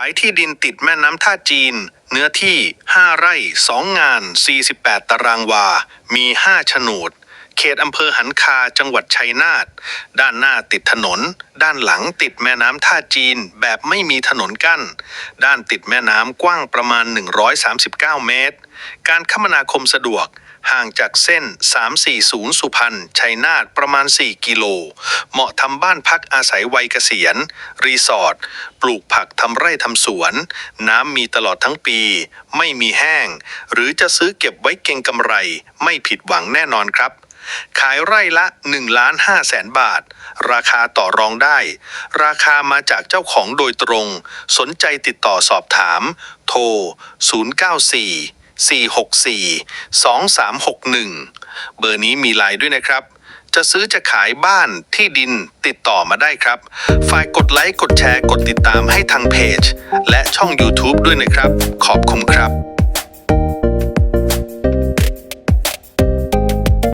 ขายที่ดินติดแม่น้ำท่าจีน เนื้อที่ 5 ไร่ 2 งาน 48 ตารางวา มี 5 โฉนด เขตอำเภอหันคาจังหวัดชัยนาท ด้านหน้าติดถนน ด้านหลังติดแม่น้ำท่าจีนแบบไม่มีถนนกั้น ด้านติดแม่น้ำกว้างประมาณ 139 เมตร การคมนาคมสะดวกห่างจากเส้น 340 สุพรรณ ชัยนาท ประมาณ 4 กิโล เหมาะทำบ้านพักอาศัยวัยเกษียณ รีสอร์ท ปลูกผักทำไร่ทำสวน น้ำมีตลอดทั้งปี ไม่มีแห้ง หรือจะซื้อเก็บไว้เก็งกำไร ไม่ผิดหวังแน่นอนครับ ขายไร่ละ1ล้าน5แสนบาท ราคาต่อรองได้ ราคามาจากเจ้าของโดยตรง สนใจติดต่อสอบถาม โทร 094 464 2361 เบอร์นี้มีไลน์ด้วยนะครับ จะซื้อจะขายบ้านที่ดินติดต่อมาได้ครับ ฝ่ายกดไลค์ กดแชร์ กดติดตามให้ทางเพจ และช่อง YouTube ด้วยนะครับ ขอบคุณครับ